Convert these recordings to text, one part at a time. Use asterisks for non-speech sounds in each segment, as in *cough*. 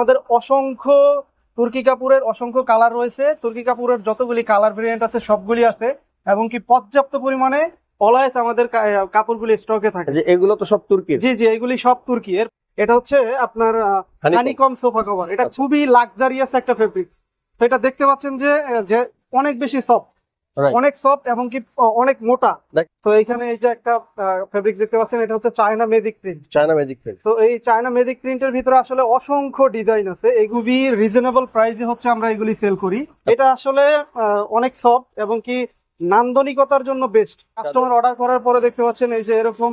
আমাদের অসংখ্য তুর্কি কাপুরের অসংখ্য কালার রয়েছে। তুর্কি কাপুরের যতগুলি কালার ভেরিয়েন্ট আছে সবগুলি আছে। এবং কি পর্যাপ্ত পরিমাণে অলওয়েজ আমাদের কাপড়গুলি স্টকে থাকে। যে এগুলো তো সব তুর্কি জি জি এগুলি সব তুর্কি। এর এটা হচ্ছে আপনার। হানিকম সোফা কভার এটা আচ্ছা। খুবই লাক্সারিয়াস একটা ফেব্রিক্স তো এটা দেখতে পাচ্ছেন যে যে অনেক বেশি সফট. অনেক সফট এবং কি অনেক মোটা। তো এইখানে এই যে একটা ফেব্রিক দেখতে পাচ্ছেন এটা হচ্ছে China magic print China magic print তো এই চায়না ম্যাজিক প্রিন্টের ভিতরে আসলে অসংখ্য ডিজাইন আছে। এগুলি রিজনেবল প্রাইসে হচ্ছে আমরা এগুলি সেল করি। এটা আসলে অনেক সফট এবং কি নান্দনিকতার জন্য বেস্ট কাস্টমার অর্ডার করার পরে দেখতে পাচ্ছেন এই যে এরকম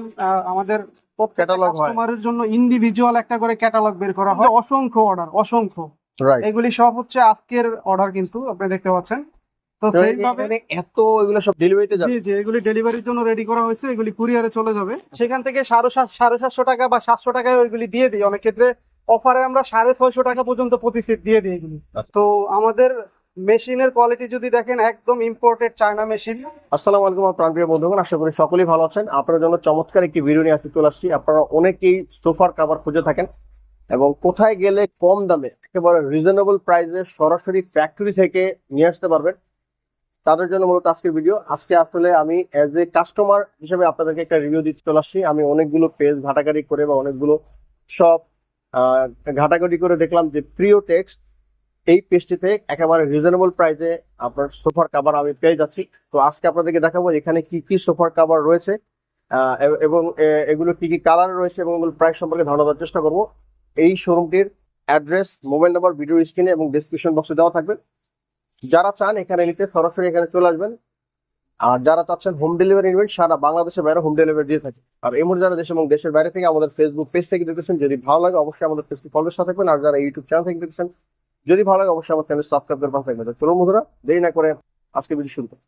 আমাদের হয়। কাস্টমারের জন্য ইন্ডিভিজুয়াল একটা করে ক্যাটালগ বের করা হয়। অসংখ্য অর্ডার অসংখ্য। রাইট এগুলি সব হচ্ছে আজকের অর্ডার কিন্তু আপনি দেখতে পাচ্ছেন। তো সেইভাবে এত এগুলো সব ডেলিভারিতে যাবে জি জি এগুলি ডেলিভারির জন্য রেডি করা হয়েছে এগুলি কুরিয়ারে চলে যাবে। সেখান থেকে সাড়ে সাড়ে সাতশো টাকা বা সাতশো টাকায় ওইগুলি দিয়ে দিই। অনেক ক্ষেত্রে অফারে আমরা সাড়ে ছয়শো টাকা পর্যন্ত প্রতি সেট দিয়ে দিই এগুলি। আচ্ছা। তো আমাদের মেশিনের কোয়ালিটি যদি দেখেন একদম ইম্পোর্টেড চায়না মেশিন আসসালামু আলাইকুম আমার প্রাণপ্রিয় বন্ধুগণ আশা করি সকলেই ভালো আছেন। আপনার জন্য চমৎকার একটি ভিডিও নিয়ে আসতে চলে আসছি। আপনারা অনেকেই সোফার কাভার খুঁজে থাকেন এবং কোথায় গেলে কম দামে একেবারে রিজনেবল প্রাইসে সরাসরি ফ্যাক্টরি থেকে নিয়ে আসতে পারবেন। তাদের জন্য মূলত আজকের ভিডিও আজকে আসলে আমি অ্যাজ এ কাস্টমার হিসেবে আপনাদেরকে একটা রিভিউ দিতে চলে আসছি। আমি অনেকগুলো পেজ ঘাটাঘাটি করে বা অনেকগুলো সব ঘাটাঘাটি করে দেখলাম যে প্রিয় টেক্সট এই পেজটিতে একেবারে রিজনেবল প্রাইসে আপনার সোফার কাভার আমি পেয়ে যাচ্ছি। তো আজকে আপনাদেরকে দেখাবো এখানে কি কি সোফার কাভার রয়েছে এবং এগুলো কি কি কালার রয়েছে এবং এগুলোর প্রাইস সম্পর্কে ধারণা দেওয়ার চেষ্টা করব। এই শোরুমটির অ্যাড্রেস মোবাইল নাম্বার ভিডিও স্ক্রিনে এবং ডিসক্রিপশন বক্সে দেওয়া থাকবে। যারা চান এখানে নিতে সরাসরি এখানে চলে আসবেন। আর যারা চাচ্ছেন হোম ডেলিভারি নেবেন, সারা বাংলাদেশের বাইরে হোম ডেলিভারি দিয়ে থাকে। আর মুহূর্তে যারা দেশ এবং দেশের বাইরে থেকে আমাদের ফেসবুক পেজ থেকে দেখতেছেন, যদি ভালো লাগে অবশ্যই আমাদের ফেসবুক ফলোর সাথে থাকবেন। আর যারা ইউটিউব চ্যানেল থেকে দেখতেছেন, যদি ভালো লাগে অবশ্যই আমার চ্যানেল সাবস্ক্রাইব করে পাশে থাকবেন। তো চলুন বন্ধুরা, দেরি না করে আজকে ভিডিও শুরু করি।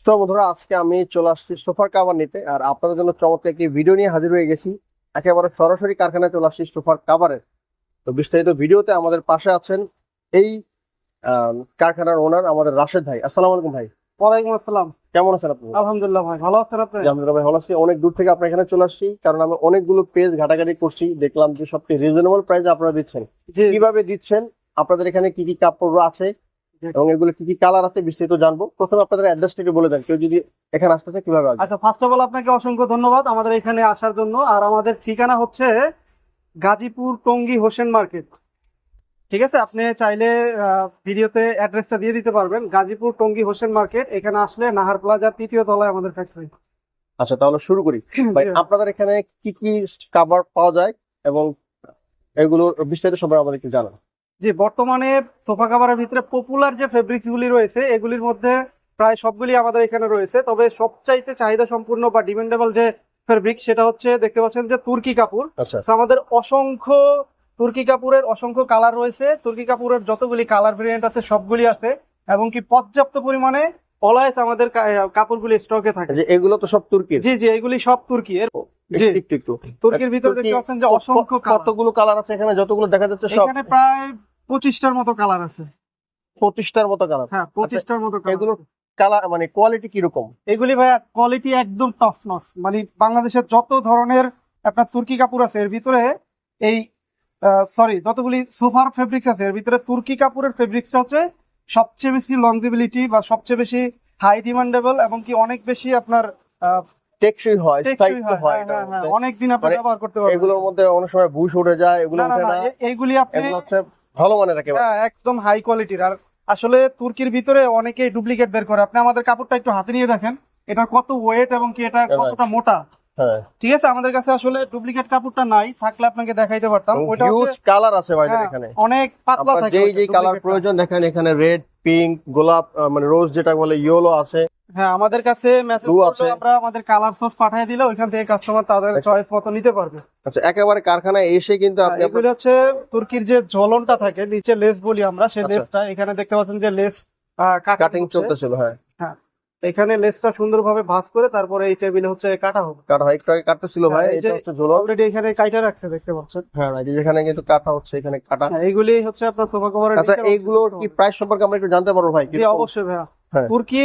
সো বন্ধুরা, আজকে আমি চলে আসছি সোফার কাভার নিতে। আর আপনাদের জন্য চমৎকার একটি ভিডিও নিয়ে হাজির হয়ে গেছি। একেবারে সরাসরি কারখানায় চলে আসছি সোফার কাভারের তো বিস্তারিত ভিডিওতে আমাদের পাশে আছেন এই কারখানার ওনার আমাদের রাশেদ ভাই। আসসালামু আলাইকুম ভাই। ওয়ালাইকুম আসসালাম। কেমন আছেন আপনি? আলহামদুলিল্লাহ ভাই ভালো আছেন আপনি? আলহামদুলিল্লাহ ভাই ভালো আছি। অনেক দূর থেকে আপনার এখানে চলে আসছি কারণ আমি অনেকগুলো পেজ ঘাটাঘাটি করছি। দেখলাম যে সবচেয়ে রিজনেবল প্রাইস আপনারা দিচ্ছেন। কীভাবে দিচ্ছেন? আপনাদের এখানে কি কি কাপড় আছে? এবং এগুলো কি কি কালার আছে বিস্তারিত জানব। প্রথমে আপনাদের অ্যাড্রেসটা একটু বলে দেন। কেউ যদি এখানে আসতে চায় কীভাবে আচ্ছা ফার্স্ট অফ অল আপনাকে অসংখ্য ধন্যবাদ আমাদের এখানে আসার জন্য। আর আমাদের ঠিকানা হচ্ছে গাজীপুর টঙ্গী হোসেন মার্কেট ঠিক আছে? আপনি চাইলে ভিডিওতে অ্যাড্রেসটা দিয়ে দিতে পারবেন। গাজীপুর টঙ্গী হোসেন মার্কেট এখানে আসলে নাহার প্লাজার তৃতীয় তলায় আমাদের ফ্যাক্টরি আচ্ছা তাহলে শুরু করি। ভাই আপনাদের এখানে কি কি কাভার পাওয়া যায় এবং এগুলো বিস্তারিত সবাই আমাদেরকে জানান। জি বর্তমানে সোফা কাভারের ভিতরে পপুলার যে ফেব্রিক্স গুলি রয়েছে এগুলির মধ্যে প্রায় সবগুলি আমাদের এখানে রয়েছে। তবে সবচাইতে চাহিদা সম্পূর্ণ বা ডিমান্ডেবল যে ফেব্রিক সেটা হচ্ছে দেখতে পাচ্ছেন যে তুর্কি কাপড়। আচ্ছা। আমাদের অসংখ্য তুর্কি কাপুরের অসংখ্য কালার রয়েছে। তুর্কি কাপুরের যতগুলি কালার ভেরিয়েন্ট আছে সবগুলি আছে। এবং কি পর্যাপ্ত পরিমাণে অলওয়েজ আমাদের কাপড়গুলি স্টকে থাকে। যে এগুলো তো সব তুর্কি জি জি এগুলি সব তুর্কি। এর জি। একটু তুর্কির ভিতরে দেখতে পাচ্ছেন যে অসংখ্য কতগুলো কালার আছে এখানে? যতগুলো দেখা যাচ্ছে সব এখানে প্রায় পঁচিশটার মতো কালার আছে। পঁচিশটার মতো কালার হ্যাঁ পঁচিশটার মতো এগুলো কালার মানে কোয়ালিটি কীরকম? এগুলি ভাইয়া কোয়ালিটি একদম টপ নচ মানে বাংলাদেশের যত ধরনের আপনার তুর্কি কাপড় আছে এর ভিতরে এই সরি যতগুলি সোফার ফেব্রিক্স আছে এর ভিতরে তুর্কি কাপড়ের ফেব্রিক্সটা হচ্ছে সবচেয়ে বেশি লংজিবিলিটি বা সবচেয়ে বেশি হাই ডিমান্ডেবল এবং কি অনেক বেশি আপনার টেকসই হয় স্থায়িত্ব হয়। হয় হ্যাঁ, হ্যাঁ, অনেক দিন আপনি মানে ব্যবহার করতে পারবেন। এগুলোর মধ্যে অনেক সময় বুশ উঠে যায় এগুলো উঠে না এইগুলি আপনি হচ্ছে ভালো মানের একেবারে। হ্যাঁ, একদম হাই কোয়ালিটির আর আসলে তুর্কির ভিতরে অনেকেই ডুপ্লিকেট বের করে। আপনি আমাদের কাপড়টা একটু হাতে নিয়ে দেখেন এটা কত ওয়েট এবং কি এটা কতটা মোটা? ঠিক আছে আমাদের কাছে আসলে ডুপ্লিকেট কাপড়টা নাই থাকলে আপনাকে দেখাইতে পারতাম। ওইটা হিউজ কালার আছে ভাইদের হ্যাঁ, এখানে। অনেক পাতলা থাকে যেই যেই কালার প্রয়োজন দেখেন এখানে রেড পিঙ্ক গোলাপ মানে রোজ যেটা বলে ইয়েলো আছে। হ্যাঁ আমাদের কাছে মেসেজ করলে আছে। আমরা আমাদের কালার সোর্স পাঠিয়ে দিলে ওইখান থেকে কাস্টমার তাদের আচ্ছা। চয়েস মতো নিতে পারবে। আচ্ছা একেবারে কারখানায় এসে কিন্তু আপনি আপনার- এগুলো হচ্ছে তুর্কির যে ঝলনটা থাকে নিচে লেস বলি আমরা সেই আচ্ছা। লেসটা এখানে দেখতে পাচ্ছেন যে লেস কাটিং কাটিং চলতেছিল হ্যাঁ। এখানে লেসটা সুন্দরভাবে ভাঁজ করে তারপরে এই টেবিলে হচ্ছে কাটা হবে। কাটা হয় একটু আগে কাটতেছিল ভাই হ্যাঁ, এটা হচ্ছে ঝোলন। অলরেডি এখানে কাইটা রাখছে দেখতে পাচ্ছেন। হ্যাঁ এই যেখানে কিন্তু কাটা হচ্ছে এখানে কাটা। হ্যাঁ, এইগুলি হচ্ছে আপনার সোফা কভারের আচ্ছা এইগুলোর কি প্রাইস সম্পর্কে আমরা একটু জানতে পারব ভাই জি অবশ্যই ভাইয়া। হ্যাঁ। তুর্কি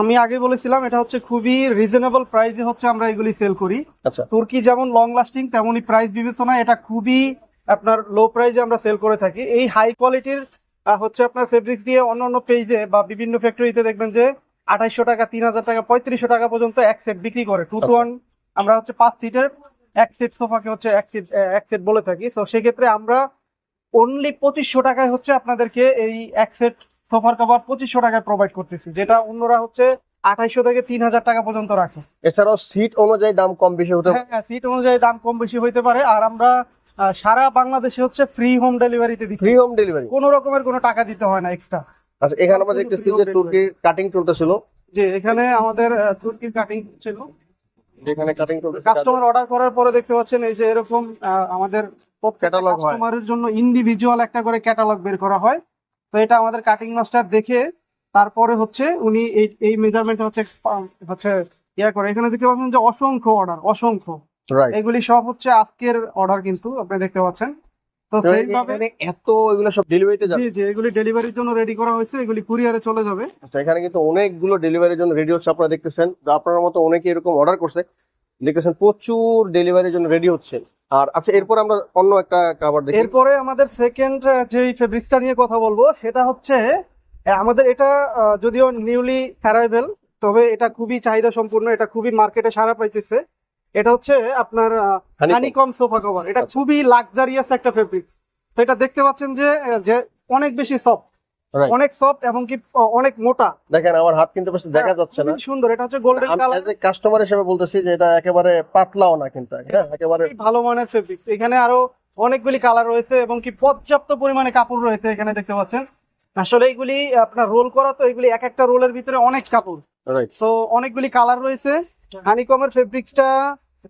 আমি আগে বলেছিলাম এটা হচ্ছে খুবই রিজনেবল প্রাইসে হচ্ছে আমরা এগুলি সেল করি। আচ্ছা। তুর্কি যেমন লং লাস্টিং তেমনই প্রাইস বিবেচনা এটা খুবই আপনার লো প্রাইসে আমরা সেল করে থাকি। এই হাই কোয়ালিটির হচ্ছে আপনার ফেব্রিক্স দিয়ে অন্য অন্য পেজে বা বিভিন্ন ফ্যাক্টরিতে দেখবেন যে আঠাইশশো টাকা তিন হাজার টাকা পঁয়ত্রিশশো টাকা পর্যন্ত এক সেট বিক্রি করে। টু টু আচ্ছা। ওয়ান আমরা হচ্ছে পাঁচ সিটের এক সেট সোফাকে হচ্ছে এক সেট এক সেট বলে থাকি। তো সেক্ষেত্রে আমরা অনলি পঁচিশশো টাকায় হচ্ছে আপনাদেরকে এই এক সেট সোফার কভার পঁচিশশো টাকায় প্রোভাইড করতেছি যেটা অন্যরা হচ্ছে আঠাইশশো থেকে তিন হাজার টাকা পর্যন্ত রাখে। এছাড়াও সিট অনুযায়ী দাম কম বেশি হতে। হ্যাঁ সিট অনুযায়ী দাম কম বেশি হইতে পারে। আর আমরা সারা বাংলাদেশে হচ্ছে ফ্রি হোম ডেলিভারিতে দিচ্ছি। ফ্রি হোম ডেলিভারি কোনো রকমের কোনো টাকা দিতে হয় না এক্সট্রা আচ্ছা এখানে আমরা দেখতেছি যে তুর্কির কাটিং চলতেছিল। যে এখানে আমাদের তুর্কির কাটিং ছিল। যেখানে কাটিং কাস্টমার অর্ডার করার পরে দেখতে পাচ্ছেন এই যে এরকম আমাদের হয়। কাস্টমারের জন্য ইন্ডিভিজুয়াল একটা করে ক্যাটালগ বের করা হয়। তো এটা আমাদের কাটিং মাস্টার দেখে তারপরে হচ্ছে উনি এই এই মেজারমেন্ট হচ্ছে হচ্ছে ইয়া করে। এখানে দেখতে পাচ্ছেন যে অসংখ্য অর্ডার অসংখ্য। এগুলি সব হচ্ছে আজকের অর্ডার কিন্তু আপনি দেখতে পাচ্ছেন। এত এগুলো সব ডেলিভারিতে যাবে জি জি এগুলি ডেলিভারির জন্য রেডি করা হয়েছে এগুলি কুরিয়ারে চলে যাবে। আচ্ছা এখানে কিন্তু অনেকগুলো ডেলিভারির জন্য রেডি হচ্ছে আপনারা দেখতেছেন। আপনার মতো অনেকে এরকম অর্ডার করছে দেখতেছেন প্রচুর ডেলিভারির জন্য রেডি হচ্ছে। আর আচ্ছা এরপর আমরা অন্য একটা খাবার দেখি। এরপরে আমাদের সেকেন্ড যে ফেব্রিক্সটা নিয়ে কথা বলব সেটা হচ্ছে আমাদের এটা যদিও নিউলি অ্যারাইভেল তবে এটা খুবই চাহিদা সম্পূর্ণ এটা খুবই মার্কেটে সারা পাইতেছে। এটা হচ্ছে আপনার হানিকম সোফা কভার এটা আচ্ছা। খুবই লাক্সারিয়াস একটা ফেব্রিক্স তো এটা দেখতে পাচ্ছেন যে যে অনেক বেশি সফট অনেক সফট এবং কি অনেক মোটা। দেখেন আমার হাত কিন্তু বেশি দেখা হ্যাঁ, যাচ্ছে না। সুন্দর। এটা হচ্ছে গোল্ডেন কালার কাস্টমার হিসেবে বলতেছি যে এটা একেবারে পাতলাও না কিন্তু একেবারে ভালো মানের ফেব্রিক্স এখানে আরও অনেকগুলি কালার রয়েছে এবং কি পর্যাপ্ত পরিমাণে কাপড় রয়েছে এখানে দেখতে পাচ্ছেন। আসলে এইগুলি আপনার রোল করা তো এগুলি এক একটা রোলের ভিতরে অনেক কাপড়। রাইট তো অনেকগুলি কালার রয়েছে। হানিকমের ফেব্রিক্সটা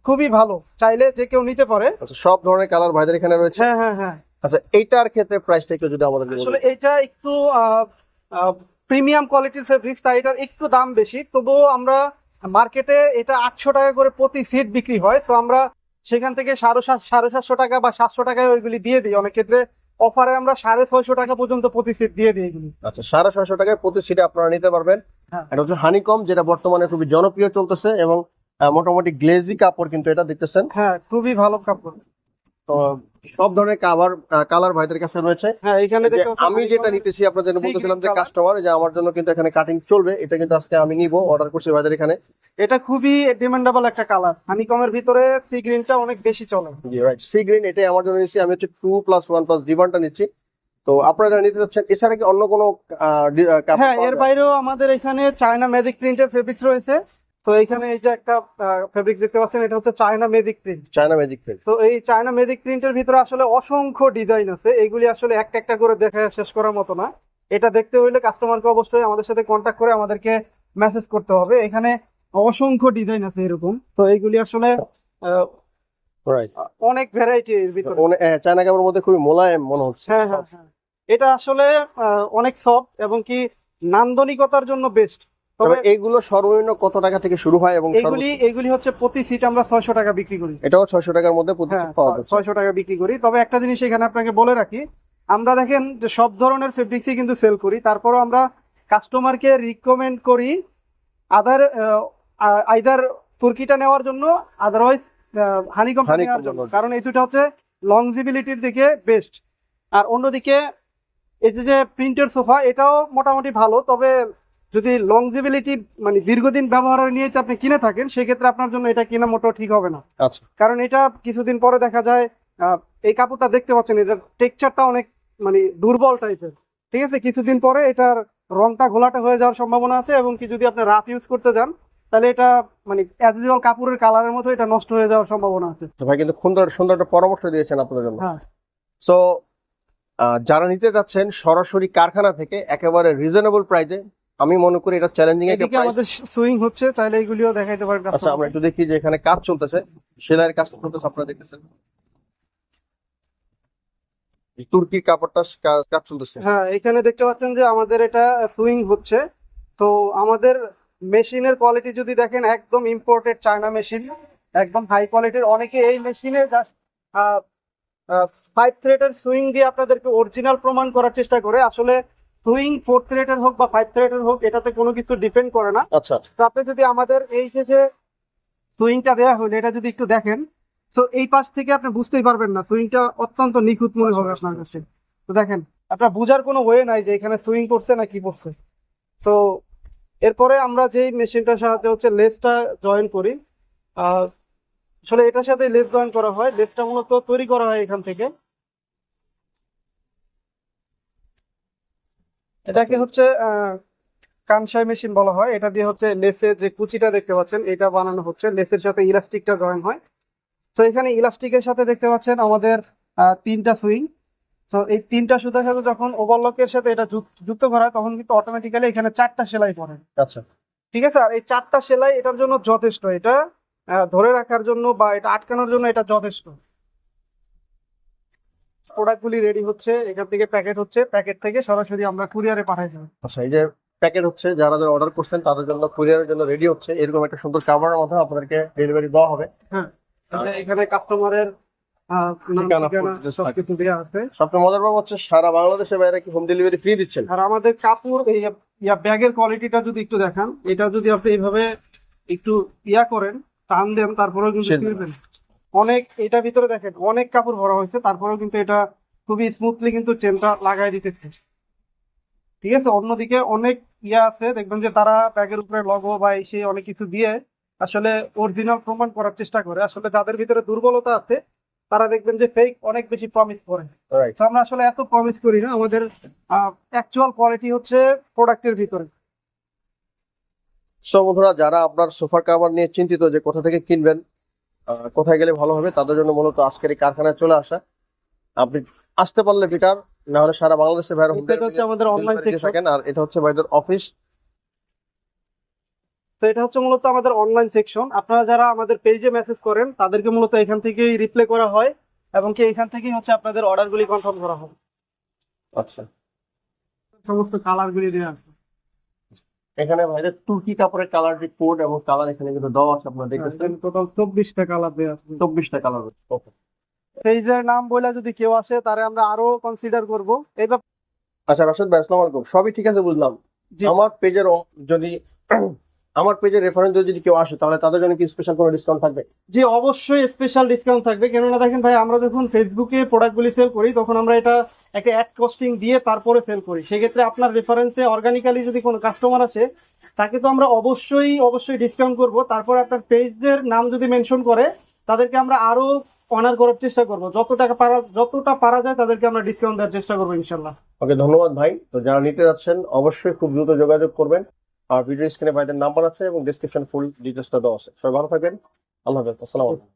খুবই ভালো। চাইলে যে কেউ নিতে পারে। আচ্ছা সব ধরনের কালার ভাইদের এখানে রয়েছে? হ্যাঁ হ্যাঁ হ্যাঁ। আচ্ছা এইটার ক্ষেত্রে প্রাইসটা একটু যদি আমাদের আসলে এটা একটু প্রিমিয়াম কোয়ালিটির ফেব্রিক্স তাই এটার একটু দাম বেশি। তবুও আমরা মার্কেটে এটা আটশো টাকা করে প্রতি সিট বিক্রি হয়। তো আমরা সেখান থেকে সাড়ে সাড়ে সাতশো টাকা বা সাতশো টাকায় ওইগুলি দিয়ে দিই। অনেক ক্ষেত্রে অফারে আমরা সাড়ে ছয়শো টাকা পর্যন্ত প্রতি সিট দিয়ে দিই এগুলি। আচ্ছা সাড়ে ছয়শো টাকায় প্রতি সিটে আপনারা নিতে পারবেন। হ্যাঁ। এটা হচ্ছে হানিকম যেটা বর্তমানে খুবই জনপ্রিয় চলতেছে এবং মোটামুটি গ্লেজি কাপড় কিন্তু এটা দেখতেছেন। হ্যাঁ খুবই ভালো কাপড়। তো সব ধরনের কাভার কালার ভাইদের কাছে রয়েছে। হ্যাঁ এখানে আমি যেটা নিতেছি আপনাদের জন্য বলতেছিলাম যে কাস্টমার যে আমার জন্য কিন্তু এখানে কাটিং চলবে। এটা কিন্তু আজকে আমি নিব অর্ডার করছি ভাইদের এখানে। এটা খুবই ডিমান্ডেবল একটা কালার হানিকমের ভিতরে সি গ্রিনটা অনেক বেশি চলে। জি রাইট সি গ্রিন এটাই আমার জন্য নিচ্ছি। আমি হচ্ছে টু প্লাস ওয়ান প্লাস ডিমান্ডটা নিচ্ছি। তো আপনারা যারা নিতে চাচ্ছেন এছাড়া কি অন্য কোনো হ্যাঁ এর বাইরেও আমাদের এখানে চায়না ম্যাজিক প্রিন্টের ফেব্রিক্স রয়েছে। তো এখানে এই যে একটা ফেব্রিক দেখতে পাচ্ছেন এটা হচ্ছে China magic print China magic print তো এই চায়না ম্যাজিক প্রিন্টের ভিতরে আসলে অসংখ্য ডিজাইন আছে। এগুলি আসলে একটা একটা করে দেখে শেষ করার মতো না। এটা দেখতে হইলে কাস্টমারকে অবশ্যই আমাদের সাথে কন্ট্যাক্ট করে আমাদেরকে মেসেজ করতে হবে। এখানে অসংখ্য ডিজাইন আছে এরকম। তো এইগুলি আসলে রাইট অনেক ভ্যারাইটি এর ভিতরে। চায়না কাপড়ের মধ্যে খুবই মোলায়েম মনে হচ্ছে। হ্যাঁ হ্যাঁ হ্যাঁ। এটা আসলে অনেক সফট এবং কি নান্দনিকতার জন্য বেস্ট তবে এইগুলো সর্বনিম্ন কত টাকা থেকে শুরু হয় এবং এগুলি এগুলি হচ্ছে প্রতি সিট আমরা ছয়শো টাকা বিক্রি করি। এটাও ছয়শো টাকার মধ্যে প্রতি হ্যাঁ পাওয়া ছয়শো টাকা বিক্রি করি। তবে একটা জিনিস এখানে আপনাকে বলে রাখি আমরা দেখেন যে সব ধরনের ফেব্রিক্সই কিন্তু সেল করি। তারপরও আমরা কাস্টমারকে রিকমেন্ড করি আদার আইদার তুর্কিটা নেওয়ার জন্য আদারওয়াইজ হানিকম Honeycomb নেওয়ার জন্য। নেওয়ার জন্য। কারণ এই দুটো হচ্ছে লংজিবিলিটির দিকে বেস্ট আর অন্যদিকে এই যে যে প্রিন্টের সোফা এটাও মোটামুটি ভালো তবে যদি লংজিবিলিটি মানে দীর্ঘদিন ব্যবহারের নিয়ে আপনি কিনে থাকেন সেক্ষেত্রে আপনার জন্য এটা কিনা মোটেও ঠিক হবে না। আচ্ছা। কারণ এটা কিছুদিন পরে দেখা যায় এই কাপড়টা দেখতে পাচ্ছেন এটার টেক্সচারটা অনেক মানে দুর্বল টাইপের ঠিক আছে? কিছুদিন পরে এটার রংটা ঘোলাটে হয়ে যাওয়ার সম্ভাবনা আছে এবং কি যদি আপনি রাফ ইউজ করতে যান তাহলে এটা মানে অ্যাজ ইউজুয়াল কাপড়ের কালারের মতো এটা নষ্ট হয়ে যাওয়ার সম্ভাবনা আছে। তো ভাই কিন্তু সুন্দর সুন্দর একটা পরামর্শ দিয়েছেন আপনাদের জন্য। হ্যাঁ। সো যারা নিতে যাচ্ছেন সরাসরি কারখানা থেকে একেবারে রিজনেবল প্রাইসে আমি মনে করি এটা চ্যালেঞ্জিং এদিকে আমাদের সুইং হচ্ছে চাইলে এগুলিও দেখাইতে পারেন আচ্ছা আমরা একটু দেখি যে এখানে কাজ চলতেছে। সেলাইয়ের কাজ চলতেছে আপনারা দেখতেছেন। এই তুর্কির কাপড়টা কাজ চলতেছে। হ্যাঁ এখানে দেখতে পাচ্ছেন যে আমাদের এটা সুইং হচ্ছে। তো আমাদের মেশিনের কোয়ালিটি যদি দেখেন একদম ইম্পোর্টেড চায়না মেশিন একদম হাই কোয়ালিটির অনেকে এই মেশিনে জাস্ট ফাইভ থ্রেডের সুইং দিয়ে আপনাদেরকে অরিজিনাল প্রমাণ করার চেষ্টা করে। আসলে সুইং ফোর থ্রেডের হোক বা ফাইভ থ্রেডের হোক এটাতে কোনো কিছু ডিপেন্ড করে না। আচ্ছা। তো আপনি যদি আমাদের এই যে সুইংটা দেওয়া হলো এটা যদি একটু দেখেন তো এই পাশ থেকে আপনি বুঝতেই পারবেন না সুইংটা অত্যন্ত নিখুঁত মনে হবে আপনার কাছে। তো দেখেন আপনার বোঝার কোনো ওয়ে নাই যে এখানে সুইং করছে না কি করছে। সো এরপরে আমরা যেই মেশিনটার সাহায্যে হচ্ছে লেসটা জয়েন করি আসলে এটার সাথে লেস জয়েন করা হয়। লেসটা মূলত তৈরি করা হয় এখান থেকে। এটাকে হচ্ছে কানসাই মেশিন বলা হয়। এটা দিয়ে হচ্ছে লেসের যে কুচিটা দেখতে পাচ্ছেন এটা বানানো হচ্ছে। লেসের সাথে ইলাস্টিকটা জয়েন হয়। তো এখানে ইলাস্টিকের সাথে দেখতে পাচ্ছেন আমাদের আহ, তিনটা সুইং। তো এই তিনটা সুতার সাথে যখন ওভারলকের সাথে এটা যুক- যুক্ত করা হয় তখন কিন্তু অটোমেটিক্যালি এখানে চারটা সেলাই পড়ে। আচ্ছা। ঠিক আছে? আর এই চারটা সেলাই এটার জন্য যথেষ্ট। এটা ধরে রাখার জন্য বা এটা আটকানোর জন্য এটা যথেষ্ট। প্রোডাক্টগুলি রেডি হচ্ছে এখান থেকে প্যাকেট হচ্ছে প্যাকেট থেকে সরাসরি আমরা কুরিয়ারে পাঠাই দেবো। আচ্ছা এই যে প্যাকেট হচ্ছে যারা যারা অর্ডার করছেন তাদের জন্য কুরিয়ারের জন্য রেডি হচ্ছে। এরকম একটা সুন্দর কাভারের মাধ্যমে আপনাদেরকে ডেলিভারি দেওয়া হবে। তাহলে এখানে কাস্টমারের সবচেয়ে মজার ব্যাপার হচ্ছে সারা বাংলাদেশে বাইরে কি হোম ডেলিভারি ফ্রি দিচ্ছেন? আর আমাদের কাপড় এই ব্যাগের কোয়ালিটিটা যদি একটু দেখান এটা যদি আপনি এইভাবে একটু ইয়া করেন টান দেন তারপরেও কিন্তু ছিঁড়বেন অনেক এটা ভিতরে দেখেন অনেক কাপড় ভরা হয়েছে তারপরেও কিন্তু এটা খুবই স্মুথলি কিন্তু চেনটা লাগাই দিতেছে। ঠিক আছে অন্যদিকে অনেক ইয়া আছে দেখবেন যে তারা ব্যাগের উপরে লগো বা এই সেই অনেক কিছু দিয়ে আসলে অরিজিনাল প্রমাণ করার চেষ্টা করে। আসলে যাদের ভিতরে দুর্বলতা আছে তারা দেখবেন যে ফেক অনেক বেশি প্রমিস করে। আমরা আসলে এত প্রমিস করি না আমাদের অ্যাকচুয়াল কোয়ালিটি হচ্ছে প্রোডাক্টের ভিতরে। সো বন্ধুরা যারা আপনার সোফার কাভার নিয়ে চিন্তিত যে কোথা থেকে কিনবেন কোথায় গেলে ভালো হবে তাদের জন্য মূলত আজকের এই কারখানায় চলে আসা। আপনি আসতে পারলে বেটার না হলে সারা বাংলাদেশে home এটা হচ্ছে আমাদের অনলাইন সেকশন আর এটা হচ্ছে ভাইদের অফিস তো এটা হচ্ছে মূলত আমাদের অনলাইন সেকশন আপনারা যারা আমাদের পেজে মেসেজ করেন তাদেরকে মূলত এখান থেকেই রিপ্লাই করা হয় এবং কি এখান থেকেই হচ্ছে আপনাদের অর্ডারগুলি কনফার্ম করা হয়। আচ্ছা। সমস্ত কালারগুলি দেওয়া আছে। এখানে ভাইদের তুর্কি কাপড়ের কালার যে কোড এবং কালার এখানে কিন্তু দেওয়া আছে আপনারা দেখতেছেন। টোটাল চব্বিশটা কালার দেওয়া আছে। চব্বিশটা কালার ওকে পেজের নাম বলে যদি কেউ আসে তারে আমরা আরও কনসিডার করব। এই আচ্ছা রাশেদ ভাই আসসালামু আলাইকুম। সবই ঠিক আছে বুঝলাম। জি। আমার পেজের যদি *clears throat* আমার পেজের রেফারেন্স যদি কেউ আসে তাহলে তাদের জন্য কি স্পেশাল কোনো ডিসকাউন্ট থাকবে? যে অবশ্যই স্পেশাল ডিসকাউন্ট থাকবে। কেননা দেখেন ভাই আমরা যখন ফেসবুকে প্রোডাক্টগুলি সেল করি তখন আমরা এটা একটা অ্যাড কস্টিং দিয়ে তারপরে সেল করি। সেক্ষেত্রে আপনার রেফারেন্সে অর্গানিক্যালি যদি কোনো কাস্টমার আসে তাকে তো আমরা অবশ্যই অবশ্যই ডিসকাউন্ট করব। তারপর আপনার পেজের নাম যদি মেনশন করে তাদেরকে আমরা আরও অনার করার চেষ্টা করব। যত টাকা পারা যতটা পারা যায় তাদেরকে আমরা ডিসকাউন্ট দেওয়ার চেষ্টা করব ইনশাল্লাহ ওকে ধন্যবাদ ভাই। তো যারা নিতে যাচ্ছেন অবশ্যই খুব দ্রুত যোগাযোগ করবেন। আর ভিডিও স্ক্রিনে ভাইদের নাম্বার আছে এবং ডিসক্রিপশন ফুল ডিটেলসটা দেওয়া আছে। সবাই ভালো থাকবেন। আল্লাহ হাফেজ। আসসালামু আলাইকুম।